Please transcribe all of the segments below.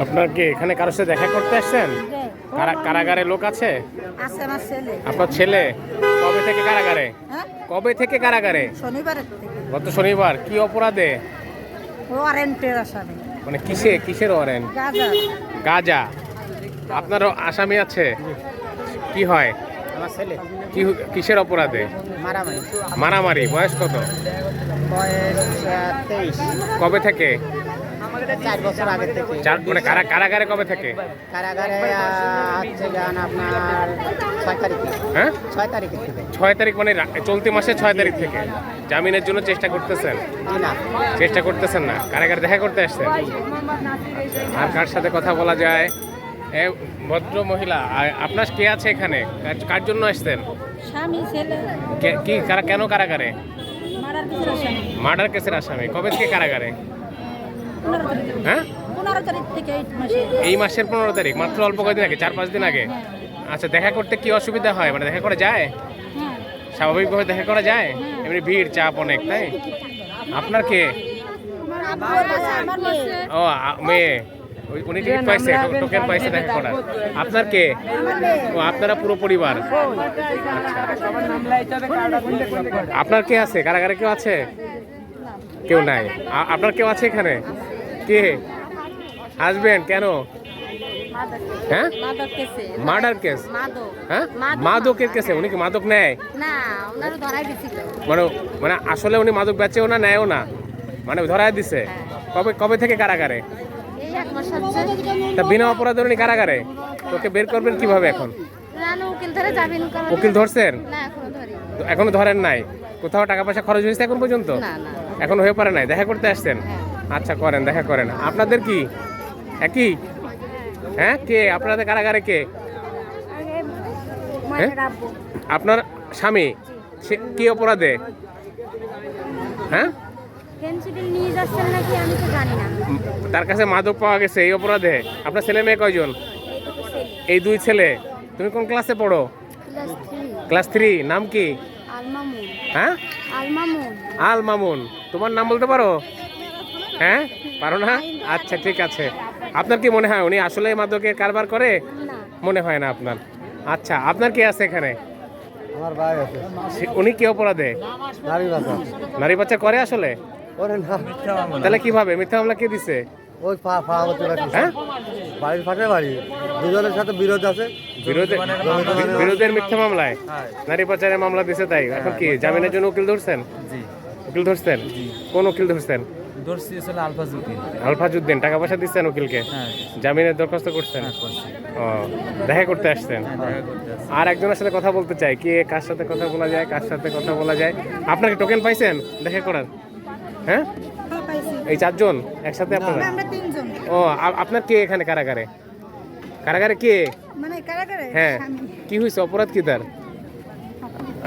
আপনার কি এখানে কারোর সাথে দেখা করতে আসছেন? কারা- কারাগারে লোক আছে? আপনার ছেলে? কবে থেকে কারাগারে? হ্যাঁ? কবে থেকে কারাগারে? গত শনিবার। কি অপরাধে? মানে কিসে? কিসের ওয়ারেন্ট? গাজা। গাজা। আপনারও আসামি আছে? কি হয়? আমার ছেলে। কি কিসের অপরাধে? মারামারি। মারামারি বয়স কত? বয়স তেইশ। কবে থেকে? চার বছর আগে থেকে। চার মানে কারা কারাগারে কবে থেকে? কারাগারে হচ্ছে গান আপনার ছয় তারিখে। হ্যাঁ? ছয় তারিখে থেকে। ছয় তারিখ মানে চলতি মাসে ছয় তারিখ থেকে। জামিনের জন্য চেষ্টা করতেছেন? না। চেষ্টা করতেছেন না? কারাগারে দেখা করতে আসছেন? আর কার সাথে কথা বলা যায়? এ ভদ্র মহিলা আপনার কে আছে এখানে? কার- জন্য আসছেন? স্বামী ছেলে। কি কারা কেন কারাগারে? মার্ডার কেসের আসামি। কবে থেকে কারাগারে? হ্যাঁ? এই মাসের পনেরো তারিখ মাত্র অল্প কয়েকদিন আগে চার পাঁচ দিন আগে। আচ্ছা দেখা করতে কি অসুবিধা হয়? মানে দেখা করা যায়? হ্যাঁ। স্বাভাবিকভাবে দেখা করা যায়? এমনি ভিড় চাপ অনেক তাই? আপনার কে? ও মেয়ে। উনি টিকিট পাইছে টোকেন পাইছে দেখা করার। আপনার কে? ও আপনারা পুরো পরিবার? আপনার কে আছে? কারাগারে কেউ আছে? কেউ নাই। আপনার কেউ আছে এখানে? কে? হাজবেন্ড কেন? হ্যাঁ? Murder case? হ্যাঁ? মাদকের কেসে? উনি কি মাদক নেয়? মানে মানে আসলে উনি মাদক বেচেও না নেয়ও না? মানে ধরায় দিছে। কবে কবে থেকে কারাগারে এই এক মাস হচ্ছে তা বিনা অপরাধে উনি কারাগারে? তোকে বের করবেন কীভাবে এখন? উকিল ধরে যাবেন কারণ উকিল ধরছেন? এখনও তো এখনও ধরেন নাই? কোথাও টাকা পয়সা খরচ হয়েছে এখন পর্যন্ত? না না। হয়ে পারে নাই? দেখা করতে আসছেন? আচ্ছা করেন দেখা করেন। আপনাদের কি? একই? হ্যাঁ কে? আপনাদের কারাগারে কে? হ্যাঁ? আপনার স্বামী? সে কি অপরাধে? হ্যাঁ? ফেন্সিডিল নিয়ে যাচ্ছেন নাকি আমি তো জানি না। তার কাছে মাদক পাওয়া গেছে এই অপরাধে। আপনার ছেলে মেয়ে কয়জন? এই দুই ছেলে। তুমি কোন ক্লাসে পড়ো? ক্লাস থ্রি নাম কি? হ্যাঁ? আল মামুন তোমার নাম বলতে পারো? হ্যাঁ? পারো না? আচ্ছা ঠিক আছে। আপনার কি মনে হয় উনি আসলে মাদকের কারবার করে? মনে হয় না আপনার। আচ্ছা আপনার কি আছে এখানে? আমার ভাই আছে। উনি কি অপরাধে? নারী বাচ্চা নারী বাচ্চা করে আসলে? ওরে না। তাহলে কীভাবে? মিথ্যা মামলা কে দিছে? ওই হ্যাঁ? বাড়ির পাশে বাড়ি। দুজনের সাথে বিরোধ আছে। বিরোধের মিথ্যা মামলায়? নারী পাচারের মামলা দিছে তাই? এখন কি জামিনের জন্য উকিল ধরছেন? উকিল ধরছেন? কোন উকিল ধরছেন? আলফাজুদ্দিন টাকা পয়সা দিচ্ছেন উকিলকে? হ্যাঁ। জামিনের দরখাস্ত করছেন? ও দেখা করতে আসছেন? হ্যাঁ দেখা করতে আসছি। আর একজনের সাথে কথা বলতে চাই। কে কার সাথে কথা বলা যায় কার সাথে কথা বলা যায়? আপনার কি টোকেন পাইছেন? দেখা করার। হ্যাঁ? এই চারজন একসাথে আপনারা? ও আপনার কে এখানে কারাগারে? কারাগারে কে? মানে হ্যাঁ। কি হয়েছে অপরাধ কি তার?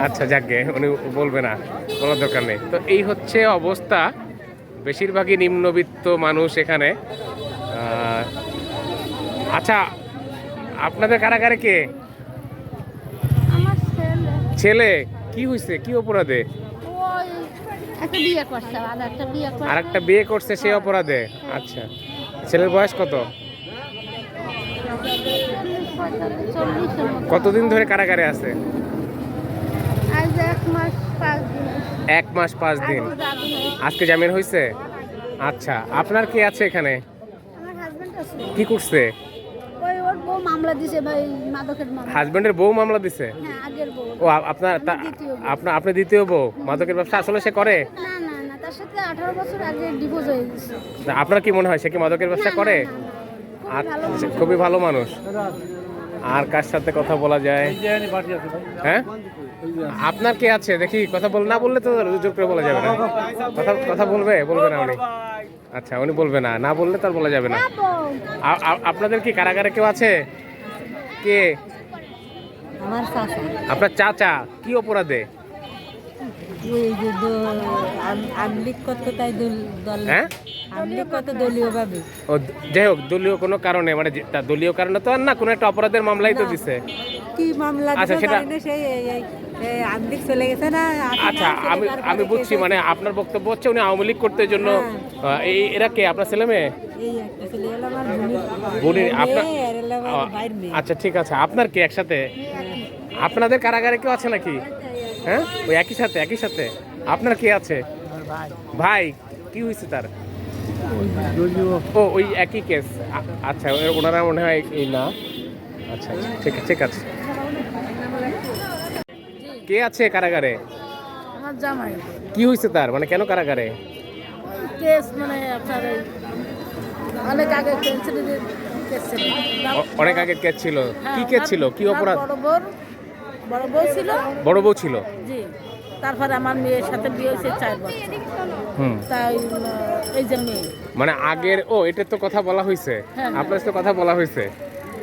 আচ্ছা যাকে উনি বলবে না বলার দরকার নেই। তো এই হচ্ছে অবস্থা। বেশিরভাগই নিম্নবিত্ত মানুষ এখানে। আচ্ছা আপনাদের কারাগারে কে? আমার ছেলে। কি হয়েছে কি অপরাধে? একটা বিয়ে করছে আর একটা বিয়ে করছে। আর একটা বিয়ে করছে সেই অপরাধে? আচ্ছা। ছেলের বয়স কত? কতদিন ধরে কারাগারে আছে? এক মাস পাঁচ দিন। আজকে জামিন হয়েছে আচ্ছা আপনার কি আছে এখানে? কি করছে? মামলা দিছে ভাই মাদকের মামলা হাজবেন্ডের বউ মামলা দিছে হ্যাঁ আগের বউ ও আপনার আপনার আপনি দ্বিতীয় বউ মাদকের ব্যবসা আসলে সে করে না না না তার সাথে আঠারো বছর আগে ডিভোর্স হয়ে গেছে আপনার কি মনে হয় সে কি মাদকের ব্যবসা করে আচ্ছা খুবই ভালো মানুষ আর কার সাথে কথা বলা যায় হ্যাঁ আপনার কে আছে দেখি কথা বল না বললে তো জোর করে বলা যাবে না কথা কথা বলবে বলবে না উনি আচ্ছা উনি বলবে না। না বললে তার বলা যাবে না। আপনাদের কি কারাগারে কেউ আছে? কে? আমার চাচা। আপনার চাচা? কি অপরাধে? হ্যাঁ? যাই হোক দলীয় কোনো কারণে মানে দলীয় কারণে তো আর না কোনো একটা অপরাধের মামলাই তো দিছে। কি মামলা আচ্ছা, সেটা- চলে গেছে না আচ্ছা আমি আমি বুঝছি মানে আপনার বক্তব্য হচ্ছে উনি আওয়ামী লীগ করতে জন্য হ্যাঁ। এই এরা কে? আপনার ছেলে বোনের- আপনার মেয়ে। আচ্ছা ঠিক আছে আপনার কি একসাথে? আপনাদের কারাগারে কেউ আছে নাকি? হ্যাঁ? ওই একই সাথে একই সাথে। আপনার কে আছে? ভাই কি হয়েছে তার? ও ওই একই কেস আচ্ছা ওনারা মনে হয় এই না। আচ্ছা ঠিক ঠিক আছে। কে আছে কারাগারে? আমার জামাই। কি হয়েছে তার? মানে কেন কারাগারে? কেস মানে আপনার অনেক আগে অনেক আগে কেস ছিল। কি কেস ছিল? কি অপরাধ? বড় বউ ছিল। বড় বউ ছিল? জি। তারপরে আমার মেয়ের সাথে বিয়ে হয়েছে চার বছর। হুম। তাই এই যে মেয়ে। মানে আগের ও এটার তো কথা বলা হয়েছে হ্যাঁ। আপনার তো কথা বলা হয়েছে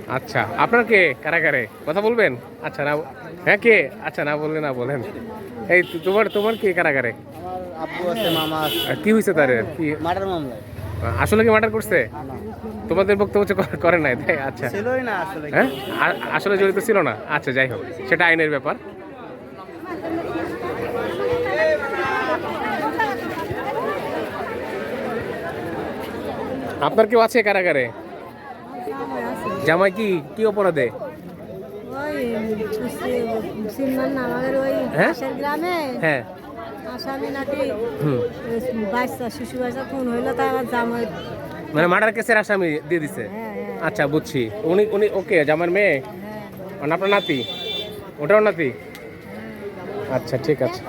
আচ্ছা আপনার কে? কারাগারে কথা বলবেন? আচ্ছা না হ্যাঁ কে? আচ্ছা না বললে না বলেন। এই তোমার তোমার কে কারাগারে কি হয়েছে তার? কি আসলে কি মার্ডার করছে? তোমাদের বক্তব্য করে- নাই তাই? আচ্ছা। হ্যাঁ? আসলে জড়িত ছিল না? আচ্ছা যাই হোক সেটা আইনের ব্যাপার। আপনার কেউ আছে কারাগারে? জামাই কি কি অপরাধে? হ্যাঁ? হ্যাঁ। আসামি নাকি বাচ্চা শিশু বাচ্চা খুন হইল তাই আমার জামাই মানে মার্ডার কেসের আসামি দিয়ে দিছে? হ্যাঁ হ্যাঁ। আচ্ছা বুঝছি। উনি উনি ওকে জামার মেয়ে? মানে আপনার নাতি? ওটাও নাতি? আচ্ছা ঠিক আছে।